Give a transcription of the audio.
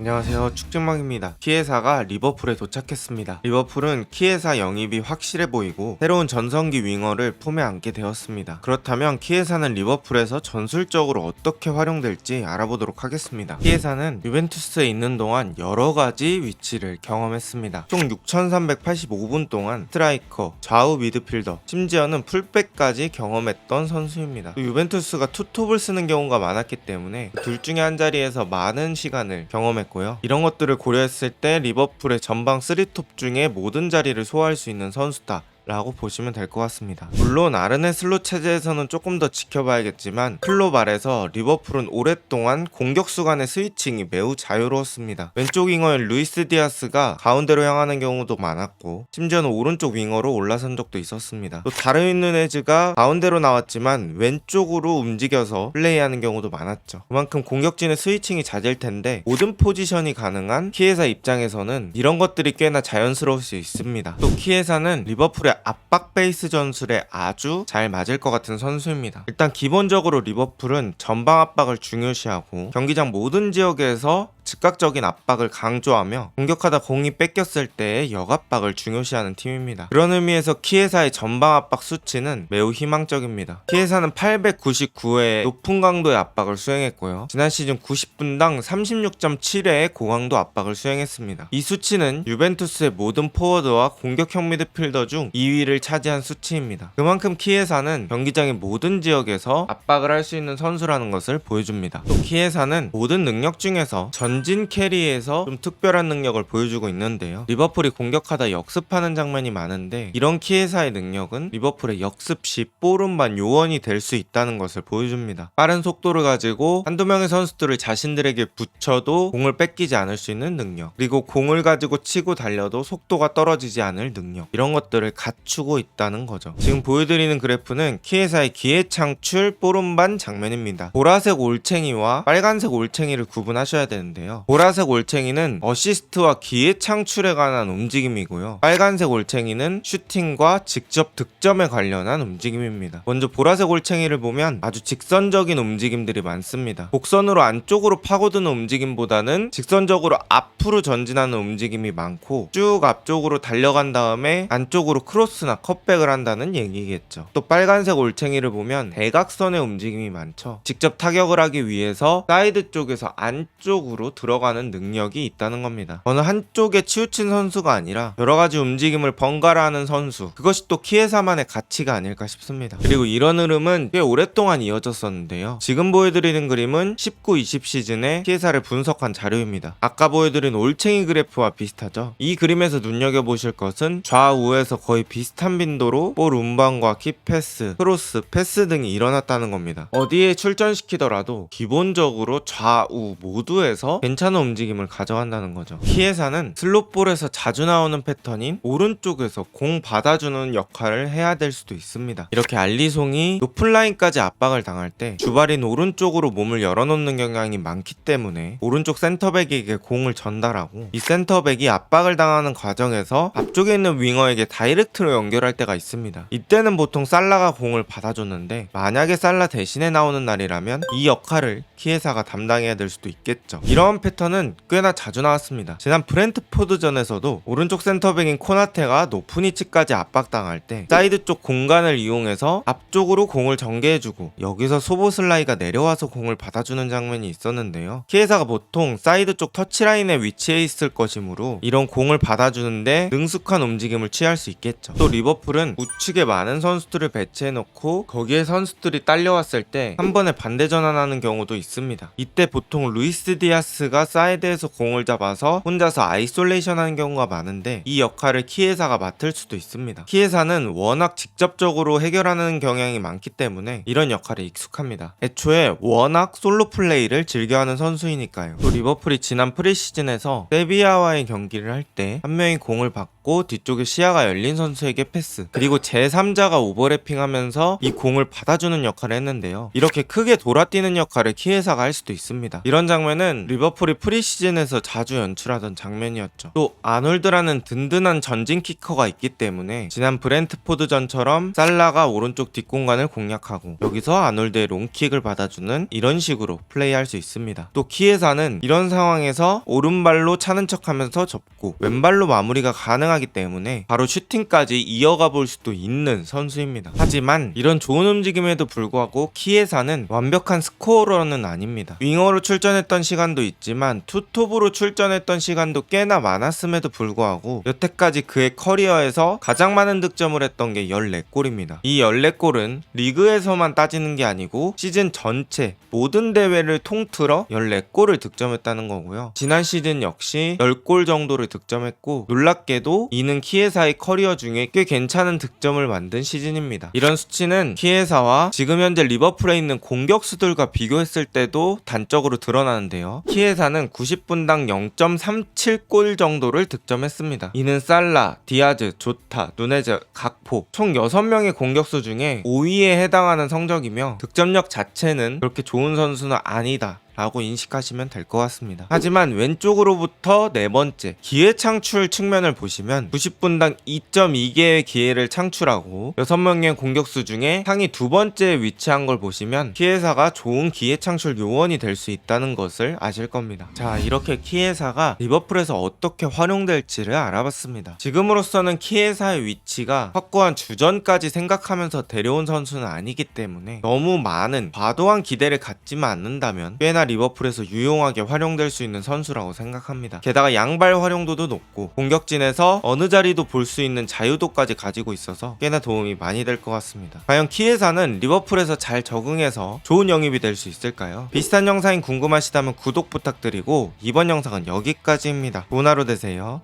안녕하세요. 축진망입니다. 키에사가 리버풀에 도착했습니다. 리버풀은 키에사 영입이 확실해 보이고 새로운 전성기 윙어를 품에 안게 되었습니다. 그렇다면 키에사는 리버풀에서 전술적으로 어떻게 활용될지 알아보도록 하겠습니다. 키에사는 유벤투스에 있는 동안 여러가지 위치를 경험했습니다. 총 6385분 동안 스트라이커, 좌우 미드필더, 심지어는 풀백까지 경험했던 선수입니다. 또 유벤투스가 투톱을 쓰는 경우가 많았기 때문에 둘 중에 한 자리에서 많은 시간을 경험했고 요. 이런 것들을 고려했을 때 리버풀의 전방 3톱 중에 모든 자리를 소화할 수 있는 선수다. 라고 보시면 될 것 같습니다. 물론 아르네 슬롯 체제에서는 조금 더 지켜봐야겠지만 클로 말에서 리버풀은 오랫동안 공격수 간의 스위칭이 매우 자유로웠습니다. 왼쪽 윙어인 루이스 디아스가 가운데로 향하는 경우도 많았고 심지어는 오른쪽 윙어로 올라선 적도 있었습니다. 또 다른 누네즈가 가운데로 나왔지만 왼쪽으로 움직여서 플레이하는 경우도 많았죠. 그만큼 공격진의 스위칭이 잦을 텐데 모든 포지션이 가능한 키에사 입장에서는 이런 것들이 꽤나 자연스러울 수 있습니다. 또 키에사는 리버풀의 압박 베이스 전술에 아주 잘 맞을 것 같은 선수입니다. 일단 기본적으로 리버풀은 전방 압박을 중요시하고 경기장 모든 지역에서 즉각적인 압박을 강조하며 공격하다 공이 뺏겼을 때의 역압박을 중요시하는 팀입니다. 그런 의미에서 키에사의 전방 압박 수치는 매우 희망적입니다. 키에사는 899회의 높은 강도의 압박을 수행했고요. 지난 시즌 90분당 36.7회의 고강도 압박을 수행했습니다. 이 수치는 유벤투스의 모든 포워드와 공격형 미드필더 중 2위를 차지한 수치입니다. 그만큼 키에사는 경기장의 모든 지역에서 압박을 할 수 있는 선수라는 것을 보여줍니다. 또 키에사는 모든 능력 중에서 전진 캐리에서 좀 특별한 능력을 보여주고 있는데요. 리버풀이 공격하다 역습하는 장면이 많은데 이런 키에사의 능력은 리버풀의 역습 시 뽀른반 요원이 될 수 있다는 것을 보여줍니다. 빠른 속도를 가지고 한두 명의 선수들을 자신들에게 붙여도 공을 뺏기지 않을 수 있는 능력 그리고 공을 가지고 치고 달려도 속도가 떨어지지 않을 능력 이런 것들을 갖추고 있다는 거죠. 지금 보여드리는 그래프는 키에사의 기회 창출 뽀른반 장면입니다. 보라색 올챙이와 빨간색 올챙이를 구분하셔야 되는데요. 보라색 올챙이는 어시스트와 기회 창출에 관한 움직임이고요. 빨간색 올챙이는 슈팅과 직접 득점에 관련한 움직임입니다. 먼저 보라색 올챙이를 보면 아주 직선적인 움직임들이 많습니다. 곡선으로 안쪽으로 파고드는 움직임보다는 직선적으로 앞으로 전진하는 움직임이 많고 쭉 앞쪽으로 달려간 다음에 안쪽으로 크로스나 컷백을 한다는 얘기겠죠. 또 빨간색 올챙이를 보면 대각선의 움직임이 많죠. 직접 타격을 하기 위해서 사이드 쪽에서 안쪽으로 들어가는 능력이 있다는 겁니다. 어느 한쪽에 치우친 선수가 아니라 여러 가지 움직임을 번갈아 하는 선수. 그것이 또 키에사만의 가치가 아닐까 싶습니다. 그리고 이런 흐름은 꽤 오랫동안 이어졌었는데요. 지금 보여드리는 그림은 19, 20 시즌의 키에사를 분석한 자료입니다. 아까 보여드린 올챙이 그래프와 비슷하죠. 이 그림에서 눈여겨보실 것은 좌우에서 거의 비슷한 빈도로 볼 운반과 키패스, 크로스, 패스 등이 일어났다는 겁니다. 어디에 출전시키더라도 기본적으로 좌우 모두에서 괜찮은 움직임을 가져간다는 거죠. 키에사는 슬롯볼에서 자주 나오는 패턴인 오른쪽에서 공 받아주는 역할을 해야 될 수도 있습니다. 이렇게 알리송이 높은 라인까지 압박을 당할 때 주발인 오른쪽으로 몸을 열어놓는 경향이 많기 때문에 오른쪽 센터백에게 공을 전달하고 이 센터백이 압박을 당하는 과정에서 앞쪽에 있는 윙어에게 다이렉트로 연결할 때가 있습니다. 이때는 보통 살라가 공을 받아줬는데 만약에 살라 대신에 나오는 날이라면 이 역할을 키에사가 담당해야 될 수도 있겠죠. 이러한 패턴은 꽤나 자주 나왔습니다. 지난 브렌트포드전에서도 오른쪽 센터백인 코나테가 높은 위치까지 압박당할 때 사이드 쪽 공간을 이용해서 앞쪽으로 공을 전개해주고 여기서 소보슬라이가 내려와서 공을 받아주는 장면이 있었는데요. 키에사가 보통 사이드 쪽 터치라인에 위치해 있을 것이므로 이런 공을 받아주는데 능숙한 움직임을 취할 수 있겠죠. 또 리버풀은 우측에 많은 선수들을 배치해놓고 거기에 선수들이 딸려왔을 때 한 번에 반대 전환하는 경우도 있습니다. 이때 보통 루이스 디아스가 사이드에서 공을 잡아서 혼자서 아이솔레이션 하는 경우가 많은데 이 역할을 키에사가 맡을 수도 있습니다. 키에사는 워낙 직접적으로 해결하는 경향이 많기 때문에 이런 역할에 익숙합니다. 애초에 워낙 솔로 플레이를 즐겨하는 선수이니까요. 또 리버풀이 지난 프리시즌에서 세비야와의 경기를 할 때 한 명이 공을 받고 받고 뒤쪽에 시야가 열린 선수에게 패스 그리고 제3자가 오버래핑하면서 이 공을 받아주는 역할을 했는데요. 이렇게 크게 돌아뛰는 역할을 키에사가 할 수도 있습니다. 이런 장면은 리버풀이 프리시즌에서 자주 연출하던 장면이었죠. 또 아놀드라는 든든한 전진 키커가 있기 때문에 지난 브렌트포드전처럼 살라가 오른쪽 뒷공간을 공략하고 여기서 아놀드의 롱킥을 받아주는 이런 식으로 플레이할 수 있습니다. 또 키에사는 이런 상황에서 오른발로 차는 척하면서 접고 왼발로 마무리가 가능 하기 때문에 바로 슈팅까지 이어가 볼 수도 있는 선수입니다. 하지만 이런 좋은 움직임에도 불구하고 키에사는 완벽한 스코어러는 아닙니다. 윙어로 출전했던 시간도 있지만 투톱으로 출전했던 시간도 꽤나 많았음에도 불구하고 여태까지 그의 커리어에서 가장 많은 득점을 했던 게 14골입니다. 이 14골은 리그에서만 따지는 게 아니고 시즌 전체 모든 대회를 통틀어 14골을 득점했다는 거고요. 지난 시즌 역시 10골 정도를 득점했고 놀랍게도 이는 키에사의 커리어 중에 꽤 괜찮은 득점을 만든 시즌입니다. 이런 수치는 키에사와 지금 현재 리버풀에 있는 공격수들과 비교했을 때도 단적으로 드러나는데요. 키에사는 90분당 0.37골 정도를 득점했습니다. 이는 살라, 디아즈, 조타, 누네즈, 각포 총 6명의 공격수 중에 5위에 해당하는 성적이며 득점력 자체는 그렇게 좋은 선수는 아니다. 라고 인식하시면 될 것 같습니다. 하지만 왼쪽으로부터 네 번째 기회 창출 측면을 보시면 90분당 2.2개의 기회를 창출하고 6명의 공격수 중에 상위 두 번째에 위치한 걸 보시면 키에사가 좋은 기회 창출 요원이 될 수 있다는 것을 아실 겁니다. 자 이렇게 키에사가 리버풀에서 어떻게 활용될지를 알아봤습니다. 지금으로서는 키에사의 위치가 확고한 주전까지 생각하면서 데려온 선수는 아니기 때문에 너무 많은 과도한 기대를 갖지만 않는다면 꽤나 리버풀에서 유용하게 활용될 수 있는 선수라고 생각합니다. 게다가 양발 활용도도 높고 공격진에서 어느 자리도 볼 수 있는 자유도까지 가지고 있어서 꽤나 도움이 많이 될 것 같습니다. 과연 키에사는 리버풀에서 잘 적응해서 좋은 영입이 될 수 있을까요? 비슷한 영상이 궁금하시다면 구독 부탁드리고 이번 영상은 여기까지입니다. 좋은 하루 되세요.